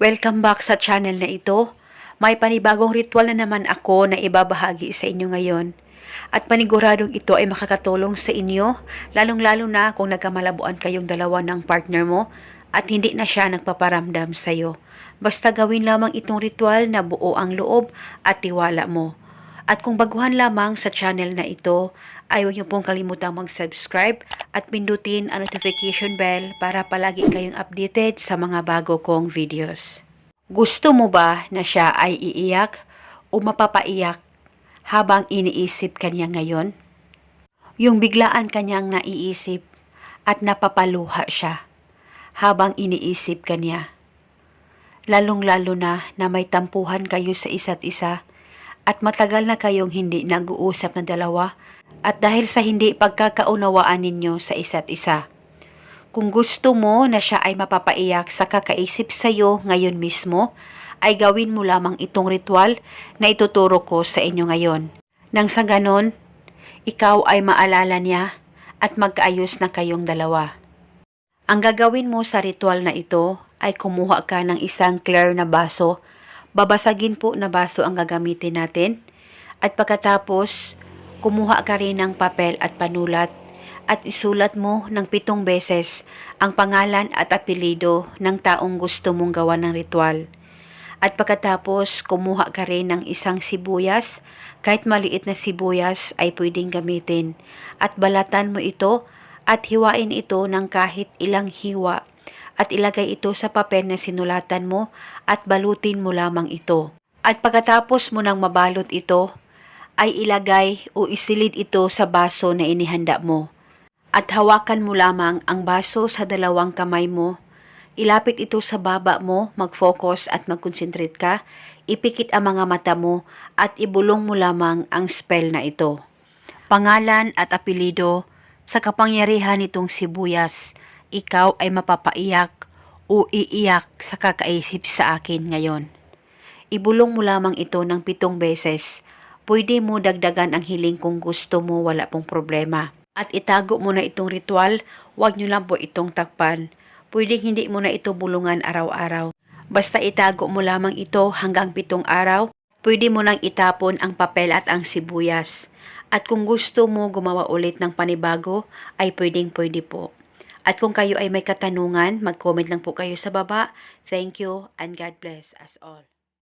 Welcome back sa channel na ito. May panibagong ritual na naman ako na ibabahagi sa inyo ngayon. At paniguradong ito ay makakatulong sa inyo, lalong-lalo na kung nagkamalabuan kayong dalawa ng partner mo at hindi na siya nagpaparamdam sa iyo. Basta gawin lamang itong ritual na buo ang loob at tiwala mo. At kung baguhan lamang sa channel na ito, ay huwag niyo pong kalimutang mag-subscribe at pindutin ang notification bell para palagi kayong updated sa mga bago kong videos. Gusto mo ba na siya ay iiyak o mapapaiyak habang iniisip kanya ngayon? Yung biglaan kanyang naiisip at napapaluha siya habang iniisip kanya. Lalong-lalo na na may tampuhan kayo sa isa't isa at matagal na kayong hindi nag-uusap na dalawa at dahil sa hindi pagkakaunawaan ninyo sa isa't isa. Kung gusto mo na siya ay mapapaiyak sa kakaisip sa iyo ngayon mismo, ay gawin mo lamang itong ritual na ituturo ko sa inyo ngayon. Nang sa ganon, ikaw ay maalala niya at magkaayos na kayong dalawa. Ang gagawin mo sa ritual na ito ay kumuha ka ng isang clear na baso. Babasagin po na baso ang gagamitin natin. At pagkatapos, kumuha ka rin ng papel at panulat at isulat mo ng pitong beses ang pangalan at apelido ng taong gusto mong gawa ng ritual. At pagkatapos, kumuha ka rin ng isang sibuyas, kahit maliit na sibuyas ay pwedeng gamitin. At balatan mo ito at hiwain ito ng kahit ilang hiwa at ilagay ito sa papel na sinulatan mo at balutin mo lamang ito. At pagkatapos mo nang mabalot ito, ay ilagay o isilid ito sa baso na inihanda mo. At hawakan mo lamang ang baso sa dalawang kamay mo. Ilapit ito sa baba mo, mag-focus at mag-concentrate ka. Ipikit ang mga mata mo at ibulong mo lamang ang spell na ito. Pangalan at apelido sa kapangyarihan nitong sibuyas, ikaw ay mapapaiyak o iiyak sa kakaisip sa akin ngayon. Ibulong mo lamang ito ng pitong beses. Pwede mo dagdagan ang hiling kung gusto mo, wala pong problema. At itago mo na itong ritual, huwag nyo lang po itong takpan. Pwedeng hindi mo na ito bulungan araw-araw. Basta itago mo lamang ito hanggang pitong araw, pwede mo nang itapon ang papel at ang sibuyas. At kung gusto mo gumawa ulit ng panibago, ay pwedeng pwede po. At kung kayo ay may katanungan, mag-comment lang po kayo sa baba. Thank you and God bless us all.